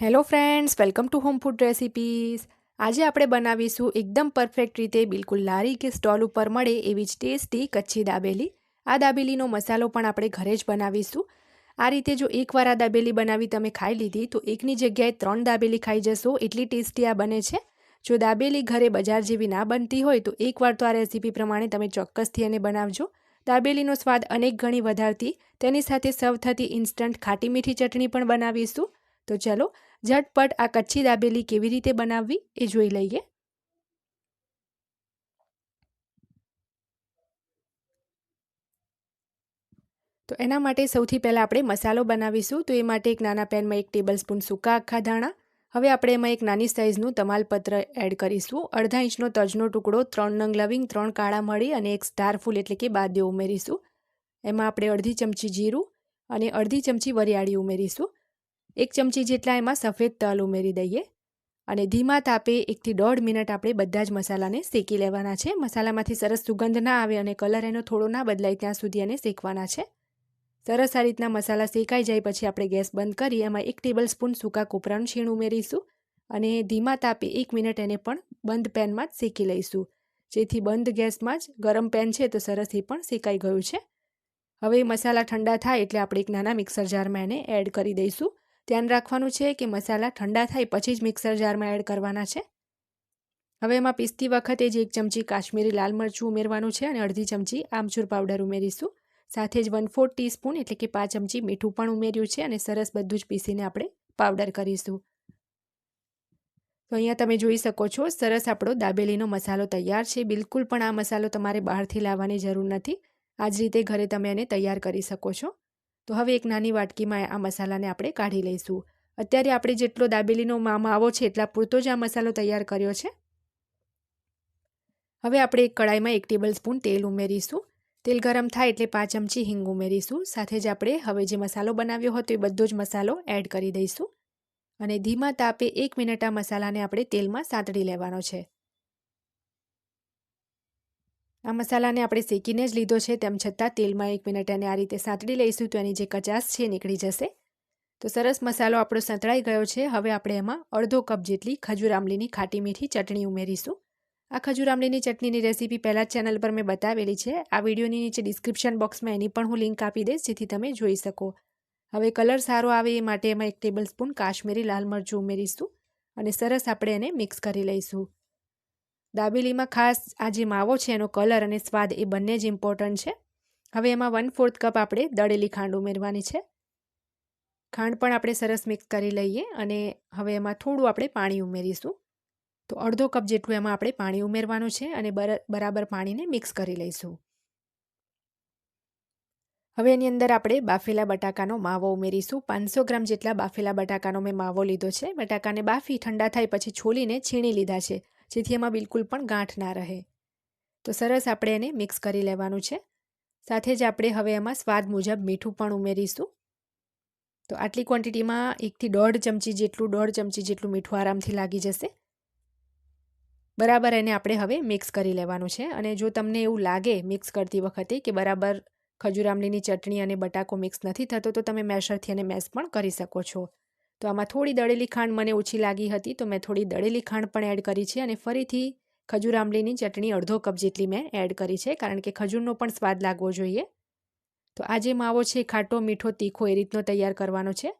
Hello friends welcome to home food recipes આજે આપણે બનાવીશું એકદમ પરફેક્ટ રીતે, બિલકુલ લારી કે સ્ટોલ ઉપર મળે એવી જ ટેસ્ટી કચ્છી દાબેલી. આ દાબેલીનો મસાલો પણ આપણે ઘરે જ બનાવીશું. આ રીતે જો એકવાર આ દાબેલી બનાવી તમે ખાઈ લીધી, તો એકની જગ્યાએ ત્રણ દાબેલી ખાઈ જશો. એટલી ટેસ્ટી આ બને છે. જો દાબેલી ઘરે બજાર જેવી ના બનતી હોય, તો એકવાર તો આ રેસીપી પ્રમાણે તમે ચોક્કસથી એને બનાવજો. દાબેલીનો સ્વાદ અનેક ગણી વધારતી. તેની સાથે સર્વ થતી ઇન્સ્ટન્ટ ખાટી મીઠી ચટણી પણ બનાવીશું. તો ચાલો ઝટપટ આ કચ્છી દાબેલી કેવી રીતે બનાવવી એ જોઈ લઈએ. તો એના માટે સૌથી પહેલાં આપણે મસાલો બનાવીશું. તો એ માટે એક નાના પેનમાં એક ટેબલ સ્પૂન સૂકા આખા ધાણા. હવે આપણે એમાં એક નાની સાઇઝનું તમાલપત્ર એડ કરીશું. અડધા ઇંચનો તજનો ટુકડો, ત્રણ નંગ લવિંગ, ત્રણ કાળા મળી અને એક સ્ટાર ફૂલ એટલે કે બાદ્યો ઉમેરીશું. એમાં આપણે અડધી ચમચી જીરું અને અડધી ચમચી વરિયાળી ઉમેરીશું. એક ચમચી જેટલા એમાં સફેદ તલ ઉમેરી દઈએ અને ધીમા તાપે એકથી દોઢ મિનિટ આપણે બધા જ મસાલાને શેકી લેવાના છે. મસાલામાંથી સરસ સુગંધ ના આવે અને કલર એનો થોડો ના બદલાય ત્યાં સુધી એને શેકવાના છે. સરસ આ રીતના મસાલા શેકાઈ જાય પછી આપણે ગેસ બંધ કરી એમાં એક ટેબલ સ્પૂન સૂકા કોપરાનું છીણ ઉમેરીશું અને ધીમા તાપે એક મિનિટ એને પણ બંધ પેનમાં જ શેકી લઈશું. જેથી બંધ ગેસમાં જ ગરમ પેન છે તો સરસ એ પણ શેકાઈ ગયું છે. હવે મસાલા ઠંડા થાય એટલે આપણે એક નાના મિક્સર જારમાં એને એડ કરી દઈશું. ધ્યાન રાખવાનું છે કે મસાલા ઠંડા થાય પછી જ મિક્સર જારમાં એડ કરવાના છે. હવે એમાં પીસતી વખતે જ એક ચમચી કાશ્મીરી લાલ મરચું ઉમેરવાનું છે અને અડધી ચમચી આમચૂર પાવડર ઉમેરીશું. સાથે જ વન ફોર્થ ટીસ્પૂન એટલે કે પાંચ ચમચી મીઠું પણ ઉમેર્યું છે અને સરસ બધું જ પીસીને આપણે પાવડર કરીશું. તો અહીંયા તમે જોઈ શકો છો, સરસ આપણો દાબેલીનો મસાલો તૈયાર છે. બિલકુલ પણ આ મસાલો તમારે બહારથી લાવવાની જરૂર નથી. આ જ રીતે ઘરે તમે એને તૈયાર કરી શકો છો. તો હવે એક નાની વાટકીમાં આ મસાલાને આપણે કાઢી લઈશું. અત્યારે આપણે જેટલો દાબેલીનો માવો છે એટલા પૂરતો જ આ મસાલો તૈયાર કર્યો છે. હવે આપણે એક કડાઈમાં એક ટેબલ સ્પૂન તેલ ઉમેરીશું. તેલ ગરમ થાય એટલે પાંચ ચમચી હિંગ ઉમેરીશું. સાથે જ આપણે હવે જે મસાલો બનાવ્યો હતો એ બધો જ મસાલો એડ કરી દઈશું. અને ધીમા તાપે એક મિનિટ આ મસાલાને આપણે તેલમાં સાંતળી લેવાનો છે. આ મસાલાને આપણે શેકીને જ લીધો છે, તેમ છતાં તેલમાં એક મિનિટ એને આ રીતે સાંતળી લઈશું તો એની જે કચાસ છે નીકળી જશે. તો સરસ મસાલો આપણો સંતળાઈ ગયો છે, હવે આપણે એમાં અડધો કપ જેટલી ખજૂર આમલીની ખાટી મીઠી ચટણી ઉમેરીશું. આ ખજૂર આમલીની ચટણીની રેસીપી પહેલાં ચેનલ પર મેં બતાવેલી છે, આ વિડીયોની નીચે ડિસ્ક્રિપ્શન બોક્સમાં એની પણ હું લિંક આપી દઈશ, જેથી તમે જોઈ શકો. હવે કલર સારો આવે એ માટે એમાં એક ટેબલ સ્પૂન કાશ્મીરી લાલ મરચું ઉમેરીશું અને સરસ આપણે એને મિક્સ કરી લઈશું. દાબેલીમાં ખાસ આ જે માવો છે એનો કલર અને સ્વાદ એ બંને જ ઇમ્પોર્ટન્ટ છે. હવે એમાં વન ફોર્થ કપ આપણે દળેલી ખાંડ ઉમેરવાની છે. ખાંડ પણ આપણે સરસ મિક્સ કરી લઈએ અને હવે એમાં થોડું આપણે પાણી ઉમેરીશું. તો અડધો કપ જેટલું એમાં આપણે પાણી ઉમેરવાનું છે અને બરાબર પાણીને મિક્સ કરી લઈશું. હવે એની અંદર આપણે બાફેલા બટાકાનો માવો ઉમેરીશું. પાંચસો ગ્રામ જેટલા બાફેલા બટાકાનો મેં માવો લીધો છે. બટાકાને બાફી ઠંડા થાય પછી છોલીને છીણી લીધા છે. જેથી એમાં બિલકુલ પણ ગાંઠ ના રહે. તો સરસ આપણે એને મિક્સ કરી લેવાનું છે. સાથે જ આપણે હવે એમાં સ્વાદ મુજબ મીઠું પણ ઉમેરીશું. તો આટલી ક્વોન્ટિટીમાં એકથી દોઢ ચમચી જેટલું, દોઢ ચમચી જેટલું મીઠું આરામથી લાગી જશે. બરાબર એને આપણે હવે મિક્સ કરી લેવાનું છે. અને જો તમને એવું લાગે મિક્સ કરતી વખતે કે બરાબર ખજૂર ચટણી અને બટાકો મિક્સ નથી થતો, તો તમે મેશરથી એને મેશ પણ કરી શકો છો. તો આમાં થોડી દળેલી ખાંડ મને ઓછી લાગી હતી, તો મેં થોડી દળેલી ખાંડ પણ એડ કરી છે અને ફરીથી ખજૂર આંબલીની ચટણી અડધો કપ જેટલી મેં એડ કરી છે, કારણ કે ખજૂરનો પણ સ્વાદ લાગવો જોઈએ. તો આ જે માવો છે ખાટો, મીઠો, તીખો એ રીતનો તૈયાર કરવાનો છે.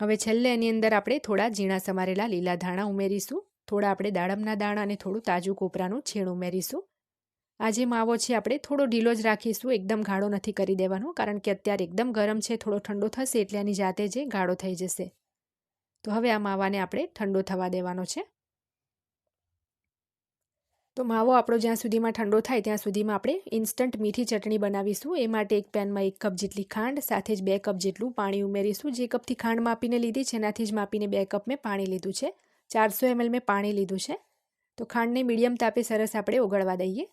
હવે છેલ્લે એની અંદર આપણે થોડા ઝીણા સમારેલા લીલા ધાણા ઉમેરીશું, થોડા આપણે દાડમના દાણા અને થોડું તાજું કોપરાનું છીણ ઉમેરીશું. આ જે માવો છે, આપણે થોડો ઢીલો જ રાખીશું, એકદમ ગાળો નથી કરી દેવાનો, કારણ કે અત્યારે એકદમ ગરમ છે, થોડો ઠંડો થશે એટલે એની જાતે જે ગાળો થઈ જશે. તો હવે આ માવાને આપણે ઠંડો થવા દેવાનો છે. તો માવો આપણો જ્યાં સુધીમાં ઠંડો થાય, ત્યાં સુધીમાં આપણે ઇન્સ્ટન્ટ મીઠી ચટણી બનાવીશું. એ માટે એક પેનમાં એક કપ જેટલી ખાંડ, સાથે જ બે કપ જેટલું પાણી ઉમેરીશું. જે કપથી ખાંડ માપીને લીધી છે એનાથી જ માપીને બે કપ મેં પાણી લીધું છે. ચારસો એમએલ મેં પાણી લીધું છે. તો ખાંડને મીડિયમ તાપે સરસ આપણે ઓગળવા દઈએ.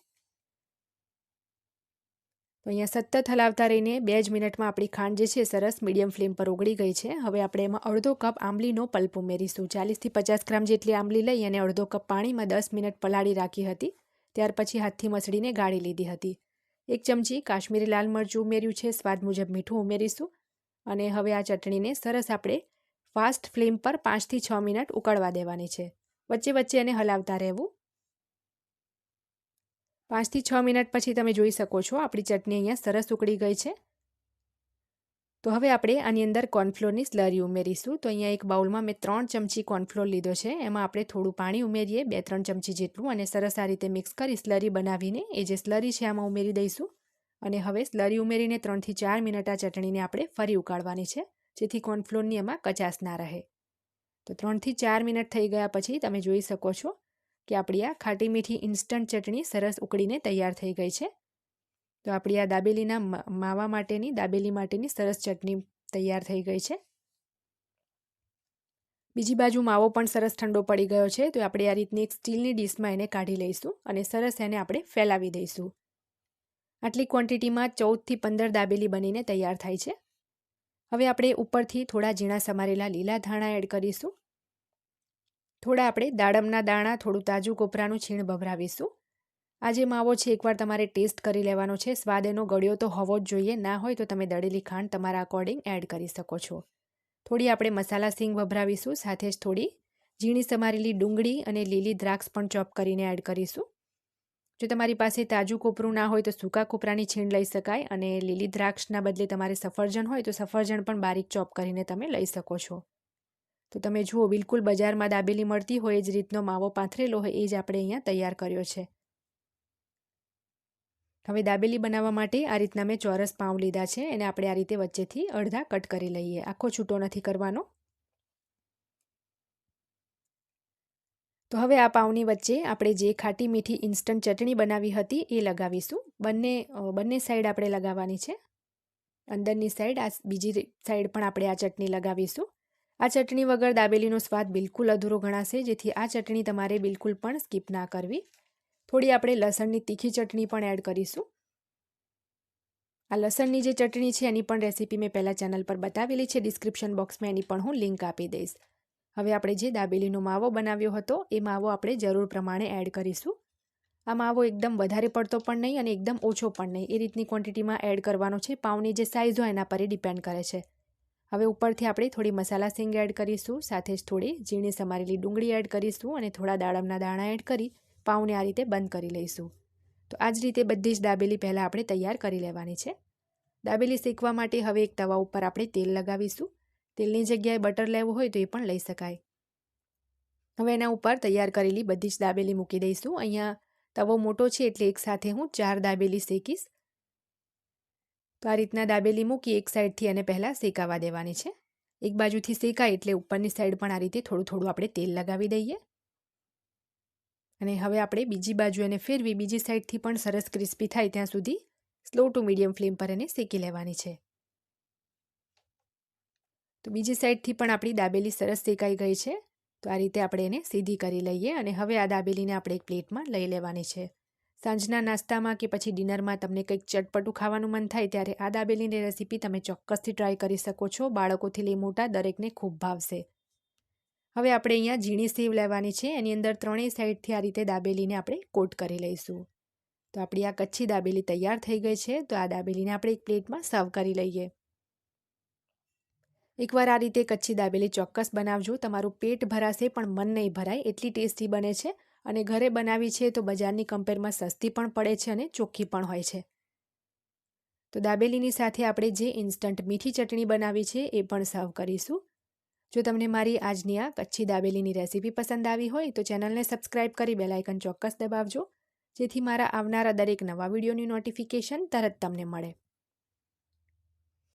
તો અહીંયા સતત હલાવતા રહીને બે જ મિનિટમાં આપણી ખાંડ જે છે સરસ મીડિયમ ફ્લેમ પર ઓગળી ગઈ છે. હવે આપણે એમાં અડધો કપ આંબલીનો પલ્પ ઉમેરીશું. ચાલીસથી પચાસ ગ્રામ જેટલી આંબલી લઈ અને અડધો કપ પાણીમાં દસ મિનિટ પલાળી રાખી હતી. ત્યાર પછી હાથથી મસળીને ગાળી લીધી હતી. એક ચમચી કાશ્મીરી લાલ મરચું ઉમેર્યું છે. સ્વાદ મુજબ મીઠું ઉમેરીશું. અને હવે આ ચટણીને સરસ આપણે ફાસ્ટ ફ્લેમ પર પાંચથી છ મિનિટ ઉકળવા દેવાની છે. વચ્ચે વચ્ચે એને હલાવતા રહેવું. પાંચથી છ મિનિટ પછી તમે જોઈ શકો છો, આપણી ચટણી અહીંયા સરસ ઉકળી ગઈ છે. તો હવે આપણે આની અંદર કોર્નફ્લોરની સ્લરી ઉમેરીશું. તો અહીંયા એક બાઉલમાં મેં ત્રણ ચમચી કોર્નફ્લોર લીધો છે. એમાં આપણે થોડું પાણી ઉમેરીએ, બે ત્રણ ચમચી જેટલું, અને સરસ આ રીતે મિક્સ કરી સ્લરી બનાવીને એ જે સ્લરી છે આમાં ઉમેરી દઈશું. અને હવે સ્લરી ઉમેરીને ત્રણથી ચાર મિનિટ આ ચટણીને આપણે ફરી ઉકાળવાની છે, જેથી કોર્નફ્લોરની એમાં કચાશ ના રહે. તો ત્રણથી ચાર મિનિટ થઈ ગયા પછી તમે જોઈ શકો છો કે આપણી આ ખાટી મીઠી ઇન્સ્ટન્ટ ચટણી સરસ ઉકળીને તૈયાર થઈ ગઈ છે. તો આપણી આ દાબેલીના માવા માટેની, દાબેલી માટેની સરસ ચટણી તૈયાર થઈ ગઈ છે. બીજી બાજુ માવો પણ સરસ ઠંડો પડી ગયો છે, તો આપણે આ રીતની એક સ્ટીલની ડીશમાં એને કાઢી લઈશું અને સરસ એને આપણે ફેલાવી દઈશું. આટલી ક્વોન્ટિટીમાં ચૌદથી પંદર દાબેલી બનીને તૈયાર થાય છે. હવે આપણે ઉપરથી થોડા ઝીણા સમારેલા લીલા ધાણા એડ કરીશું. થોડા આપણે દાડમના દાણા, થોડું તાજું કોપરાનું છીણ ભભરાવીશું. આ જે માવો છે, એકવાર તમારે ટેસ્ટ કરી લેવાનો છે. સ્વાદ એનો ગળ્યો તો હોવો જ જોઈએ. ના હોય તો તમે દળેલી ખાંડ તમારા અકોર્ડિંગ એડ કરી શકો છો. થોડી આપણે મસાલા સિંગ ભભરાવીશું, સાથે જ થોડી ઝીણી સમારેલી ડુંગળી અને લીલી દ્રાક્ષ પણ ચોપ કરીને એડ કરીશું. જો તમારી પાસે તાજું કોપરું ના હોય તો સૂકા કોપરાની છીણ લઈ શકાય અને લીલી દ્રાક્ષના બદલે તમારે સફરજન હોય તો સફરજન પણ બારીક ચોપ કરીને તમે લઈ શકો છો. તો તમે જુઓ, બિલકુલ બજારમાં દાબેલી મળતી હોય એ જ રીતનો માવો પાથરેલો હોય, એ જ આપણે અહીંયા તૈયાર કર્યો છે. હવે દાબેલી બનાવવા માટે આ રીતના મેં ચોરસ પાઉં લીધા છે, એને આપણે આ રીતે વચ્ચેથી અડધા કટ કરી લઈએ. આખો છૂટો નથી કરવાનો. તો હવે આ પાઉની વચ્ચે આપણે જે ખાટી મીઠી ઇન્સ્ટન્ટ ચટણી બનાવી હતી, એ લગાવીશું. બંને બંને સાઈડ આપણે લગાવવાની છે. અંદરની સાઈડ, આ બીજી સાઈડ પણ આપણે આ ચટણી લગાવીશું. આ ચટણી વગર દાબેલીનો સ્વાદ બિલકુલ અધૂરો ગણાશે, જેથી આ ચટણી તમારે બિલકુલ પણ સ્કીપ ના કરવી. થોડી આપણે લસણની તીખી ચટણી પણ એડ કરીશું. આ લસણની જે ચટણી છે એની પણ રેસીપી મેં પહેલાં ચેનલ પર બતાવેલી છે, ડિસ્ક્રિપ્શન બોક્સમાં એની પણ હું લિંક આપી દઈશ. હવે આપણે જે દાબેલીનો માવો બનાવ્યો હતો, એ માવો આપણે જરૂર પ્રમાણે એડ કરીશું. આ માવો એકદમ વધારે પડતો પણ નહીં અને એકદમ ઓછો પણ નહીં. એ રીતની ક્વોન્ટિટીમાં એડ કરવાનો છે. પાઉની જે સાઇઝ હોય એના પર એ ડિપેન્ડ કરે છે. હવે ઉપરથી આપણે થોડી મસાલા સિંગ એડ કરીશું, સાથે જ થોડી ઝીણી સમારેલી ડુંગળી એડ કરીશું અને થોડા દાડમના દાણા એડ કરી પાઉને આ રીતે બંધ કરી લઈશું. તો આ જ રીતે બધી જ દાબેલી પહેલાં આપણે તૈયાર કરી લેવાની છે. દાબેલી શેકવા માટે હવે એક તવા ઉપર આપણે તેલ લગાવીશું. તેલની જગ્યાએ બટર લેવું હોય તો એ પણ લઈ શકાય. હવે એના ઉપર તૈયાર કરેલી બધી જ દાબેલી મૂકી દઈશું. અહીંયા તવો મોટો છે એટલે એકસાથે હું ચાર દાબેલી શેકીશ. તો આ રીતના દાબેલી મૂકી એક સાઈડથી એને પહેલાં શેકાવા દેવાની છે. એક બાજુથી શેકાય એટલે ઉપરની સાઈડ પણ આ રીતે થોડું થોડું આપણે તેલ લગાવી દઈએ. અને હવે આપણે બીજી બાજુ એને ફેરવી બીજી સાઈડથી પણ સરસ ક્રિસ્પી થાય ત્યાં સુધી સ્લો ટુ મીડિયમ ફ્લેમ પર એને શેકી લેવાની છે. તો બીજી સાઈડથી પણ આપણી દાબેલી સરસ શેકાઈ ગઈ છે. તો આ રીતે આપણે એને સીધી કરી લઈએ અને હવે આ દાબેલીને આપણે એક પ્લેટમાં લઈ લેવાની છે. સાંજના નાસ્તામાં કે પછી ડિનરમાં તમને કંઈક ચટપટું ખાવાનું મન થાય ત્યારે આ દાબેલીની રેસીપી તમે ચોક્કસથી ટ્રાય કરી શકો છો. બાળકોથી લઈ મોટા દરેકને ખૂબ ભાવશે. હવે આપણે અહીંયા ઝીણી સીવ લેવાની છે. એની અંદર ત્રણેય સાઈડથી આ રીતે દાબેલીને આપણે કોટ કરી લઈશું. તો આપણી આ કચ્છી દાબેલી તૈયાર થઈ ગઈ છે. તો આ દાબેલીને આપણે એક પ્લેટમાં સર્વ કરી લઈએ. એકવાર આ રીતે કચ્છી દાબેલી ચોક્કસ બનાવજો. તમારું પેટ ભરાશે પણ મન નહીં ભરાય. એટલી ટેસ્ટી બને છે. અને ઘરે બનાવી છે તો બજારની કમ્પેરમાં સસ્તી પણ પડે છે અને ચોખ્ખી પણ હોય છે. તો દાબેલીની સાથે આપણે જે ઇન્સ્ટન્ટ મીઠી ચટણી બનાવી છે એ પણ સર્વ કરીશું. જો તમને મારી આજની આ કચ્છી દાબેલીની રેસીપી પસંદ આવી હોય તો ચેનલને સબસ્ક્રાઇબ કરી બેલાઇકન ચોક્કસ દબાવજો, જેથી મારા આવનારા દરેક નવા વિડીયોની નોટિફિકેશન તરત તમને મળે.